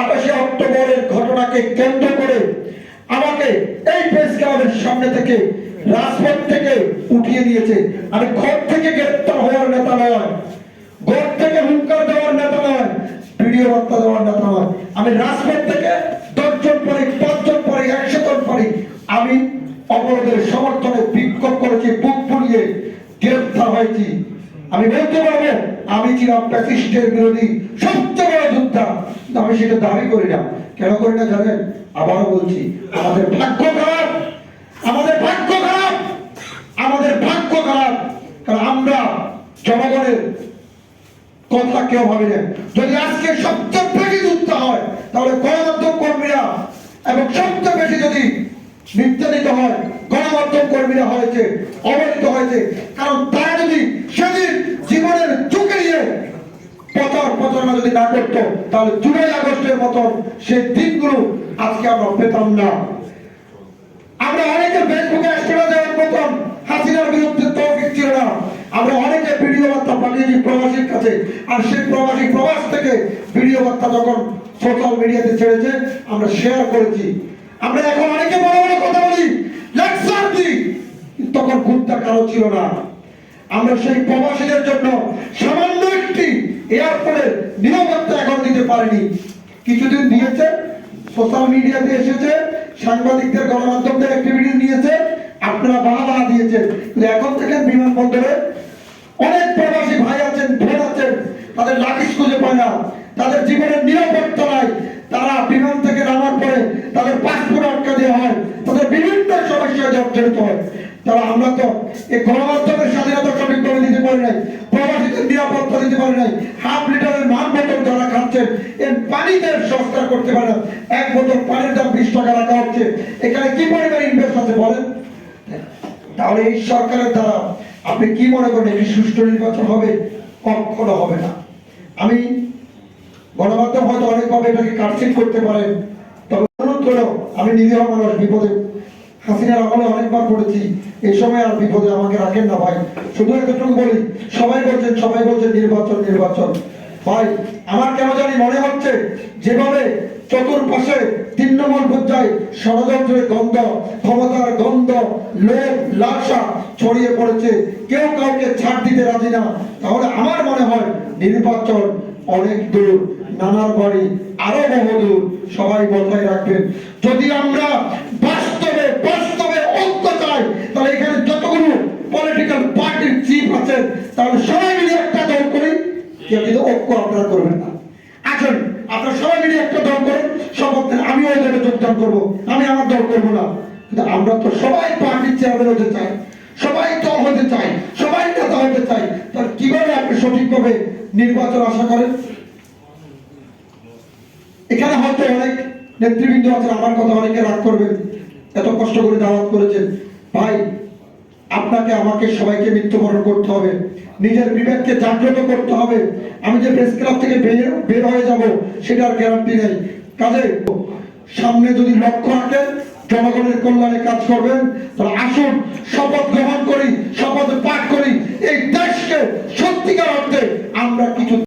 আঠাশে অক্টোবরের ঘটনাকে কেন্দ্র করে আমাকে এই প্রেস ক্লাবের সামনে থেকে রাজপথ থেকে উঠিয়ে দিয়েছে। আমি ঘর থেকে গ্রেপ্তার হওয়ার নেতা নয়। ঘর থেকে হুঙ্কার দেওয়ার নেতা নয়, ভিডিও বার্তা দেওয়ার নেতা নয়। আমি রাজপথ থেকে দশজন পরে, পাঁচজন পরে একশো জন পরে আমি অবরোধের সমর্থনে বিক্ষোভ করেছি, বুক ফুলিয়ে গ্রেপ্তার হয়েছি। আমি বলতে পারব, আমি ছিলাম প্যাসিস্টের বিরোধী বড় যোদ্ধা কিন্তু আমি সেটা দাবি করি না কেন করি না জানেন? আবারও বলছি, আমাদের ভাগ্য খারাপ, আমাদের ভাগ্য খারাপ, আমাদের ভাগ্য খারাপ। কারণ আমরা জনগণের কথা কেউ ভাবে না। যদি আজকে সবচেয়ে বেশি যুদ্ধ হয়, তাহলে গণমাধ্যম কর্মীরা এবং সবচেয়ে বেশি যদি নির্যাতিত হয় গণমাধ্যম কর্মীরা হয়েছে অবহিত হয়েছে, কারণ তারা যদি সেদিন জীবনের ঝুঁকে নিয়ে প্রচার প্রচারণা যদি না করতো, তাহলে জুলাই আগস্টের মতন সেই দিনগুলো আজকে আমরা পেতাম না। আমরা অনেকে ফেসবুকে মতন হাসিনার বিরুদ্ধে তৌফিক ছিল না। আমরা অনেকে ভিডিও বার্তা পাঠিয়েছি প্রবাসীর কাছে। আর সেই প্রবাসী প্রবাস থেকে ভিডিও বার্তা যখন সোশ্যাল মিডিয়াতে ছেড়েছে, আমরা শেয়ার করেছি। আমরা এখন অনেকে বড় বড় কথা বলি তখন গুপ্তা কারও ছিল না। আমরা সেই প্রবাসীদের জন্য সামান্য এয়ারপোর্টের নিরাপত্তা এখন দিতে পারিনি। কিছুদিন দিয়েছে সোশ্যাল মিডিয়াতে এসেছে, সাংবাদিকদের গণমাধ্যমদের অ্যাক্টিভিটি নিয়েছে, আপনারা বাহা দিয়েছেন। কিন্তু এখন থেকে বিমানবন্দরে অনেক প্রবাসী ভাই আছেন, বোন আছেন, তাদের লাকিস খুঁজে পায় না, তাদের জীবনের নিরাপত্তা নাই। তারা বিমান থেকে নামার পরে তাদের পাসপোর্ট আটকা দেওয়া হয়, তাদের বিভিন্ন সমস্যায় জর্জরিত হয়। তারা আমরা তো এই গণমাধ্যমের স্বাধীনতা দিতে পারি নাই, প্রবাসীদের নিরাপত্তা দিতে পারি নাই, হাফ লিটারের মান বোতল যারা খাচ্ছেন এর পানিতে সংস্কার করতে পারে এক বোতল পানির দাম বিশ টাকা রাখা হচ্ছে। এখানে কি পরিমাণ ইনভেস্ট আছে বলেন? তাহলে এই সরকারের দ্বারা আপনি কি মনে করেন একটি সুষ্ঠু নির্বাচন হবে? কখনো হবে না। আমি গণমাধ্যম হয়তো অনেকভাবে এটাকে কাটছিট করতে পারেন তবে অনুরোধ করো আমি নিরীহ মানুষ, বিপদে হাসিনার আমলে অনেকবার পড়েছি এই সময় আর বিপদে আমাকে রাখেন না ভাই। শুধু এতটুকু বলি, সবাই বলছেন সবাই বলছেন, নির্বাচন নির্বাচন। ভাই, আমার কেন জানি মনে হচ্ছে, যেভাবে চতুর্পাশে নম্বর পর্যায়ে ষড়যন্ত্রের গন্ধ, ক্ষমতার গন্ধ, লোভ, লালসা ছড়িয়ে পড়েছে, কেউ কাউকে ছাড় দিতে রাজি না। তাহলে আমার মনে হয় নির্বাচন অনেক দূর, নানার বাড়ি আরও বহুদূর, সবাই বজায় রাখবেন। যদি আমরা পার্টির চিফ আছেন তাহলে সবাই মিলে একটা দল করি। কেউ কিন্তু ঐক্য আপনারা করবেন না। আসুন, আপনারা সবাই মিলে একটা দল করেন। শপথ আমি ওই দলে যোগদান করব। আমি আমার দল করব না। কিন্তু আমরা তো সবাই পার্টির চেয়ারম্যান হতে চাই। সবাই দল হতে চাই। সবাই নেতা হতে চাই। তাহলে কীভাবে আপনি সঠিকভাবে নির্বাচন আশা করেন? এখানে হয়তো অনেক নেতৃবৃন্দ আছেন, আমার কথা অনেকে রাগ করবেন। এত কষ্ট করে দাওয়াত করেছেন। ভাই আপনাকে, আমাকে, সবাইকে মৃত্যুবরণ করতে হবে। নিজের বিবেককে জাগ্রত করতে হবে। আমি যে প্রেস ক্লাব থেকে বের হয়ে যাব, সেটার গ্যারান্টি নেই। কাজে, সামনে যদি লক্ষ্য রাখেন জনগণের কল্যাণে কাজ করবেন, তাহলে আসুন, শপথ গ্রহণ করি, শপথ পাঠ করি। এই দেশকে সত্যিকার অর্থে আমরা কিছু